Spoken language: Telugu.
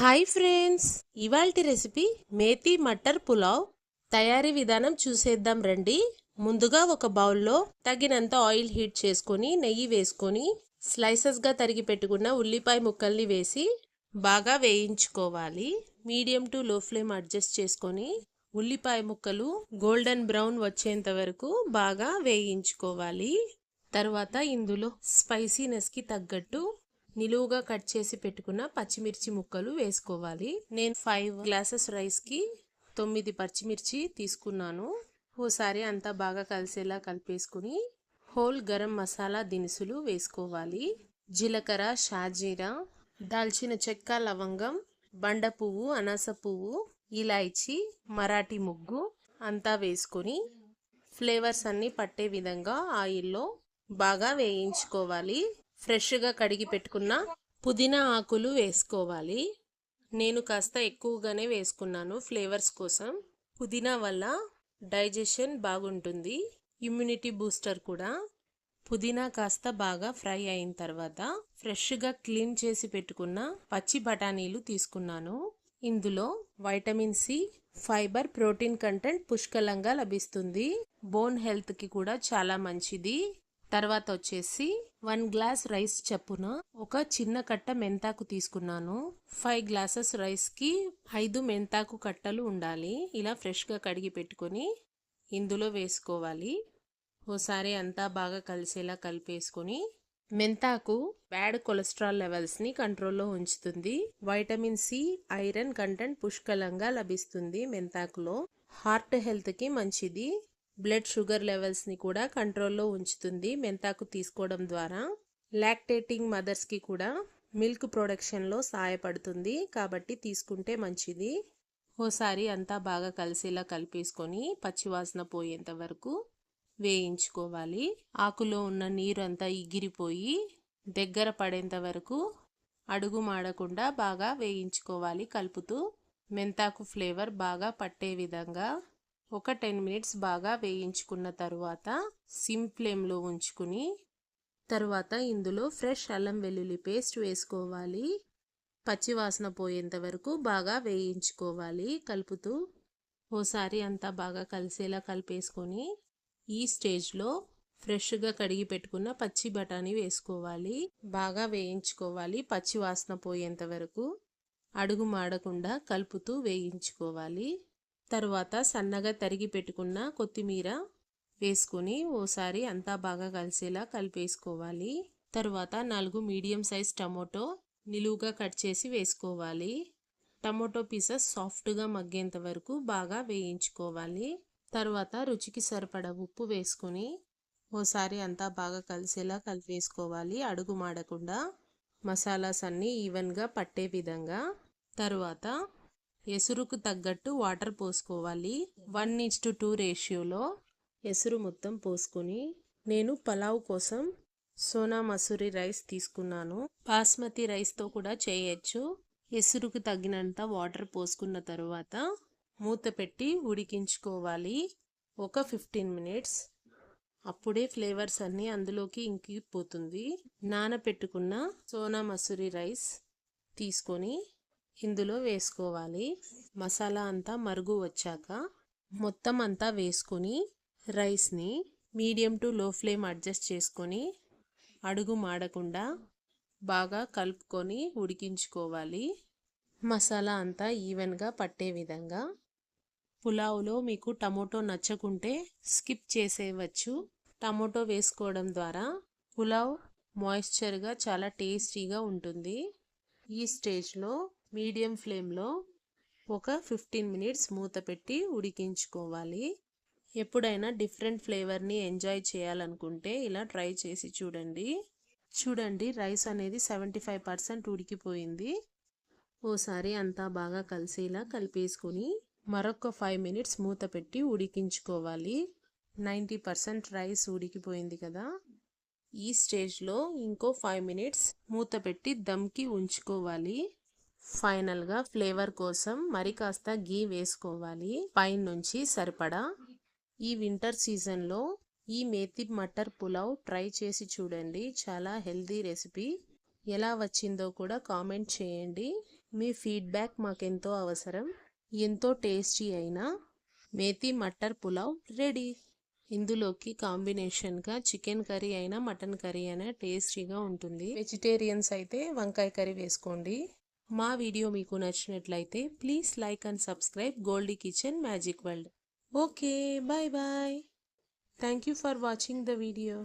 హాయ్ ఫ్రెండ్స్ ఇవాల్టి రెసిపీ మేతి మటర్ పులావ్ తయారీ విధానం చూసేద్దాం రండి. ముందుగా ఒక బౌల్లో తగినంత ఆయిల్ హీట్ చేసుకొని నెయ్యి వేసుకొని స్లైసెస్గా తరిగి పెట్టుకున్న ఉల్లిపాయ ముక్కల్ని వేసి బాగా వేయించుకోవాలి. Medium to low flame adjust చేసుకొని ఉల్లిపాయ ముక్కలు గోల్డెన్ బ్రౌన్ వచ్చేంత వరకు బాగా వేయించుకోవాలి. తర్వాత ఇందులో స్పైసీనెస్కి తగ్గట్టు నిలువుగా కట్ చేసి పెట్టుకున్న పచ్చిమిర్చి ముక్కలు వేసుకోవాలి. నేను ఫైవ్ గ్లాసెస్ రైస్కి తొమ్మిది పచ్చిమిర్చి తీసుకున్నాను. ఓసారి అంతా బాగా కలిసేలా కలిపేసుకుని హోల్ గరం మసాలా దినుసులు వేసుకోవాలి. జీలకర్ర షాజీరా దాల్చిన చెక్క లవంగం బండ పువ్వు అనాస పువ్వు ఇలాయచి మరాఠీ ముగ్గు అంతా వేసుకొని ఫ్లేవర్స్ అన్నీ పట్టే విధంగా ఆయిల్లో బాగా వేయించుకోవాలి. ఫ్రెష్గా కడిగి పెట్టుకున్న పుదీనా ఆకులు వేసుకోవాలి. నేను కాస్త ఎక్కువగానే వేసుకున్నాను ఫ్లేవర్స్ కోసం. పుదీనా వల్ల డైజెషన్ బాగుంటుంది ఇమ్యూనిటీ బూస్టర్ కూడా. పుదీనా కాస్త బాగా ఫ్రై అయిన తర్వాత ఫ్రెష్గా క్లీన్ చేసి పెట్టుకున్న పచ్చి బఠానీలు తీసుకున్నాను. ఇందులో vitamin C fibre protein content పుష్కలంగా లభిస్తుంది. బోన్ హెల్త్కి కూడా చాలా మంచిది. తర్వాత వచ్చేసి వన్ గ్లాస్ రైస్ చప్పున ఒక చిన్న కట్ట మెంతాకు తీసుకున్నాను. ఫైవ్ గ్లాసెస్ రైస్కి ఐదు మెంతాకు కట్టలు ఉండాలి. ఇలా ఫ్రెష్గా కడిగి పెట్టుకొని ఇందులో వేసుకోవాలి. ఓసారి అంతా బాగా కలిసేలా కలిపేసుకొని మెంతాకు బ్యాడ్ కొలెస్ట్రాల్ లెవెల్స్ని కంట్రోల్లో ఉంచుతుంది. వైటమిన్ సి ఐరన్ కంటెంట్ పుష్కలంగా లభిస్తుంది మెంతాకులో. హార్ట్ హెల్త్కి మంచిది. బ్లడ్ షుగర్ లెవెల్స్ని కూడా కంట్రోల్లో ఉంచుతుంది మెంతాకు తీసుకోవడం ద్వారా. లాక్టేటింగ్ మదర్స్కి కూడా మిల్క్ ప్రొడక్షన్లో సహాయపడుతుంది కాబట్టి తీసుకుంటే మంచిది. ఓసారి అంతా బాగా కలిసేలా కలిపేసుకొని పచ్చివాసన పోయేంత వరకు వేయించుకోవాలి. ఆకులో ఉన్న నీరు అంతా ఎగిరిపోయి దగ్గర పడేంత వరకు అడుగు మాడకుండా బాగా వేయించుకోవాలి. కలుపుతూ మెంతాకు ఫ్లేవర్ బాగా పట్టే విధంగా ఒక టెన్ మినిట్స్ బాగా వేయించుకున్న తరువాత సిమ్ ఫ్లేమ్లో ఉంచుకుని తరువాత ఇందులో ఫ్రెష్ అల్లం వెల్లుల్లి పేస్ట్ వేసుకోవాలి. పచ్చివాసన పోయేంత వరకు బాగా వేయించుకోవాలి. కలుపుతూ ఓసారి అంతా బాగా కలిసేలా కలిపేసుకొని ఈ స్టేజ్లో ఫ్రెష్గా కడిగి పెట్టుకున్న పచ్చి బఠానీ వేసుకోవాలి. బాగా వేయించుకోవాలి పచ్చి వాసన పోయేంత వరకు. అడుగు మాడకుండా కలుపుతూ వేయించుకోవాలి. తర్వాత సన్నగా తరిగి పెట్టుకున్న కొత్తిమీర వేసుకొని ఓసారి అంతా బాగా కలిసేలా కలిపేసుకోవాలి. తర్వాత నాలుగు మీడియం సైజ్ టమోటో నిలువుగా కట్ చేసి వేసుకోవాలి. టమోటో పీసెస్ సాఫ్ట్గా మగ్గేంత వరకు బాగా వేయించుకోవాలి. తర్వాత రుచికి సరిపడ ఉప్పు వేసుకొని ఓసారి అంతా బాగా కలిసేలా కలిపేసుకోవాలి. అడుగు మాడకుండా మసాలాస్ అన్నీ ఈవెన్గా పట్టే విధంగా. తరువాత ఎసురుకు తగ్గట్టు వాటర్ పోసుకోవాలి. వన్ ఈచ్ టు టూ రేషియోలో ఎసురు మొత్తం పోసుకొని నేను పలావ్ కోసం సోనా మసూరి రైస్ తీసుకున్నాను. బాస్మతి రైస్తో కూడా చేయొచ్చు. ఎసురుకు తగినంత వాటర్ పోసుకున్న తర్వాత మూత పెట్టి ఉడికించుకోవాలి. ఒక ఫిఫ్టీన్ మినిట్స్ అప్పుడే ఫ్లేవర్స్ అన్నీ అందులోకి ఇంకిపోతుంది. నానపెట్టుకున్న సోనా మసూరి రైస్ తీసుకొని ఇందులో వేసుకోవాలి. మసాలా అంతా మరుగు వచ్చాక మొత్తం అంతా వేసుకొని రైస్ని medium to low flame adjust చేసుకొని అడుగు మాడకుండా బాగా కలుపుకొని ఉడికించుకోవాలి. మసాలా అంతా ఈవెన్గా పట్టే విధంగా పులావ్లో మీకు టమోటో నచ్చకుంటే స్కిప్ చేసేయవచ్చు. టమోటో వేసుకోవడం ద్వారా పులావ్ మాయిశ్చర్గా చాలా టేస్టీగా ఉంటుంది. ఈ స్టేజ్లో మీడియం ఫ్లేమ్లో ఒక ఫిఫ్టీన్ మినిట్స్ మూత పెట్టి ఉడికించుకోవాలి. ఎప్పుడైనా డిఫరెంట్ ఫ్లేవర్ని ఎంజాయ్ చేయాలనుకుంటే ఇలా ట్రై చేసి చూడండి. చూడండి రైస్ అనేది సెవెంటీ ఫైవ్ పర్సెంట్ ఉడికిపోయింది. ఓసారి అంతా బాగా కలిసేలా కలిపేసుకొని మరొక ఫైవ్ మినిట్స్ మూత పెట్టి ఉడికించుకోవాలి. నైంటీ పర్సెంట్ రైస్ ఉడికిపోయింది కదా. ఈ స్టేజ్లో ఇంకో ఫైవ్ మినిట్స్ మూత పెట్టి దమ్కి ఉంచుకోవాలి. ఫైనల్గా ఫ్లేవర్ కోసం మరి కాస్త గీ వేసుకోవాలి. పైన నుంచి సరిపడా ఈ వింటర్ సీజన్లో ఈ మేతి మటర్ పులావ్ ట్రై చేసి చూడండి. చాలా హెల్దీ రెసిపీ. ఎలా వచ్చిందో కూడా కామెంట్ చేయండి. మీ ఫీడ్బ్యాక్ మాకెంతో అవసరం. ఎంతో టేస్టీ అయిన మేతి మటర్ పులావ్ రెడీ. ఇందులోకి కాంబినేషన్గా చికెన్ కర్రీ అయినా మటన్ కర్రీ అయినా టేస్టీగా ఉంటుంది. వెజిటేరియన్స్ అయితే వంకాయ కర్రీ వేసుకోండి. మా వీడియో మీకు నచ్చినట్లయితే please like and subscribe Goldie kitchen magic world. Okay bye bye. Thank you for watching the video.